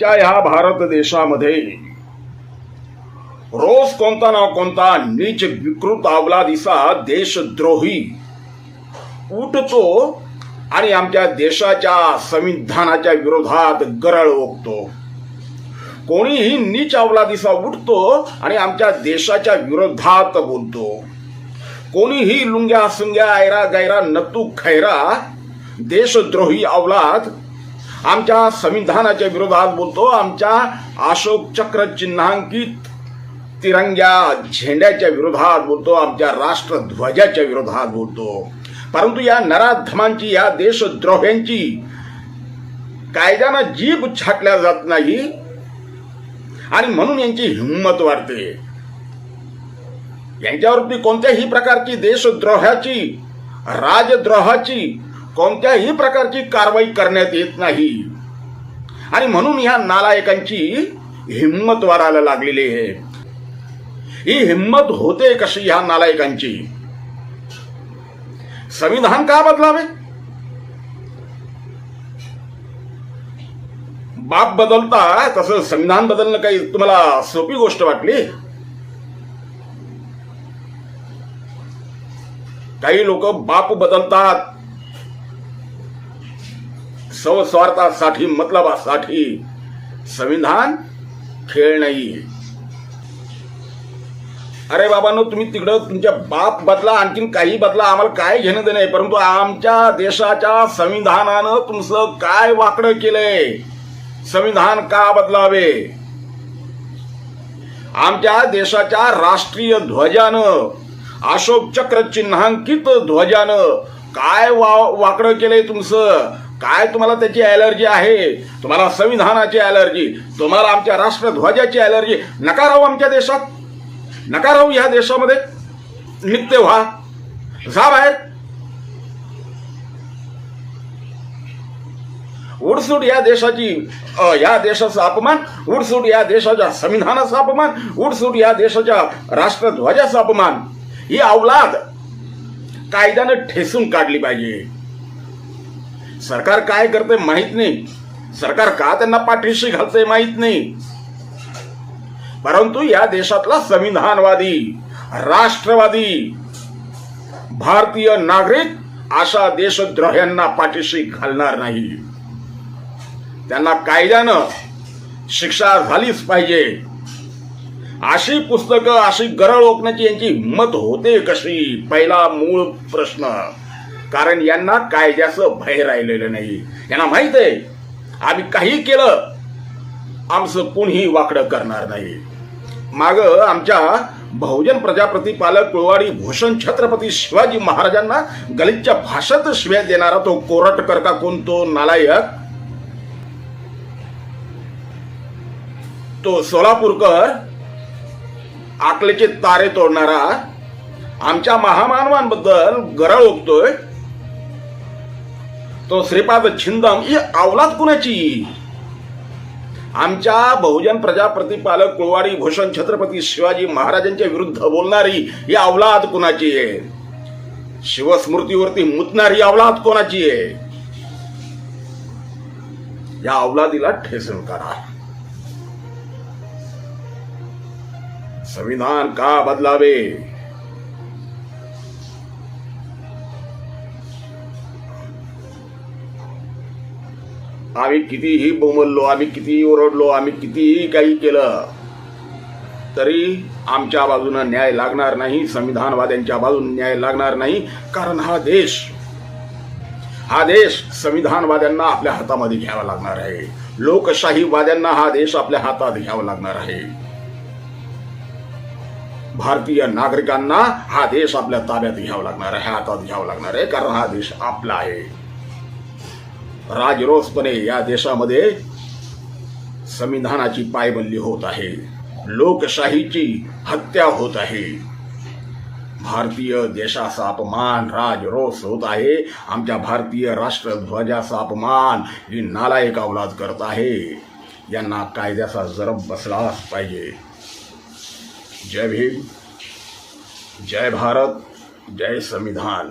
आमच्या ह्या भारत देशामध्ये रोज कोणता ना कोणता नीच विकृत अवलादीचा देशद्रोही उठतो आणि आमच्या देशाच्या संविधानाच्या विरोधात गरळ ओकतो. कोणीही नीच आवला दिसा उठतो आणि आमच्या देशाच्या विरोधात बोलतो. कोणीही लुंग्या सुंग्या ऐरा गैरा नतू खैरा देशद्रोही अवलाद आमच्या संविधानाच्या विरोधात बोलतो. आमच्या अशोक चक्र चिन्हांकित तिरंग्या झेंड्याच्या विरोधात बोलतो. आमच्या राष्ट्रध्वजाच्या विरोधात बोलतो. परंतु या नराधमांची या देशद्रोह्यांची कायद्यानं जीभ छाटल्या जात नाही आणि म्हणून यांची हिंमत वाढते. यांच्यावरती कोणत्याही प्रकारची देशद्रोहाची राजद्रोहाची कोणत्याही प्रकारची कारवाई करण्यात येत नाही. आणि म्हणून ह्या नालायकांची हिंमत वाढायला लागलेली आहे. ही हिंमत होते कशी ह्या नालायकांची? संविधान का बदलावे? बाप बदलता तसं संविधान बदलणं काही तुम्हाला सोपी गोष्ट वाटली? काही लोक बाप बदलतात स्वस्वार्थासाठी मतलबासाठी संविधान खेळ नाही. अरे बाबांनो तुम्ही तिकडं तुमच्या बाप बदला आणखीन काही बदला आम्हाला काय घेणं देणं आहे? परंतु आमच्या देशाच्या संविधानानं तुमचं काय वाकडं केलंय? संविधान का बदलावे? आमच्या देशाच्या राष्ट्रीय ध्वजानं अशोक चक्र चिन्हांकित ध्वजानं काय वा वाकडं केलंय तुमचं? काय तुम्हाला त्याची ॲलर्जी आहे? तुम्हाला संविधानाची ॲलर्जी तुम्हाला आमच्या राष्ट्रध्वजाची ॲलर्जी नका राहू आमच्या देशात. नका राहू ह्या देशामध्ये. नित्य व्हा. जा बाहेर. उडसूट या देशाची या देशाचा अपमान उडसूट या देशाच्या संविधानाचा अपमान उडसूट या देशाच्या राष्ट्रध्वजाचा अपमान. ही अवलाद कायद्यानं ठेसून काढली पाहिजे. सरकार काय करते माहीत नाही. सरकार का त्यांना पाठीशी घालते माहीत नाही. परंतु या देशातला संविधानवादी राष्ट्रवादी भारतीय नागरिक अशा देशद्रोह्यांना पाठीशी घालणार नाही. त्यांना कायद्यानं शिक्षा झालीच पाहिजे. अशी पुस्तकं अशी गरळ ओकण्याची यांची हिंमत होते कशी? पहिला मूळ प्रश्न. कारण यांना कायद्याचं भय राहिलेलं नाही. यांना माहीत आहे आम्ही काही केलं आमचं कोणीही वाकडं करणार नाही. माग आमच्या बहुजन प्रजाप्रती पालक कुळवाडी भूषण छत्रपती शिवाजी महाराजांना गलितच्या भाषेत शिव्या देणारा तो कोरटकर का कोण? तो नालायक. तो सोलापूरकर. आकलेचे तारे तोडणारा. आमच्या महामानवांबद्दल गरळ ओकतोय तो श्रीपाद छिंदम ही अवलाद कुणाची? आमच्या बहुजन प्रजा प्रतिपालक कुळवाडी भूषण छत्रपती शिवाजी महाराजांच्या विरुद्ध बोलणारी ही अवलाद कुणाची आहे? शिवस्मृतीवरती मुतणारी अवलाद कोणाची आहे? या अवलादीला ठेसून करा संविधान का बदलावे? आम्ही कितीही बोमललो आम्ही कितीही ओरडलो आम्ही कितीही काही केलं तरी आमच्या बाजूनं न्याय लागणार नाही संविधानवाद्यांच्या बाजून न्याय लागणार नाही कारण हा देश हा देश संविधानवाद्यांना आपल्या हातामध्ये घ्यावा लागणार आहे. लोकशाहीवाद्यांना हा देश आपल्या हातात घ्यावा लागणार आहे. भारतीय नागरिकांना हा देश आपल्या ताब्यात घ्यावा लागणार आहे हातात घ्यावा लागणार आहे कारण हा देश आपला आहे. राजरोसपणे या देशामध्ये संविधानाची पायबंदी होत आहे. लोकशाहीची हत्या होत आहे. भारतीय देशाचा अपमान राजरोस होत आहे. आमच्या भारतीय राष्ट्रध्वजाचा अपमान ही नालायक अवलाद करत आहे. यांना कायद्याचा जरब बसलाच पाहिजे. जय भीम. जय भारत. जय संविधान.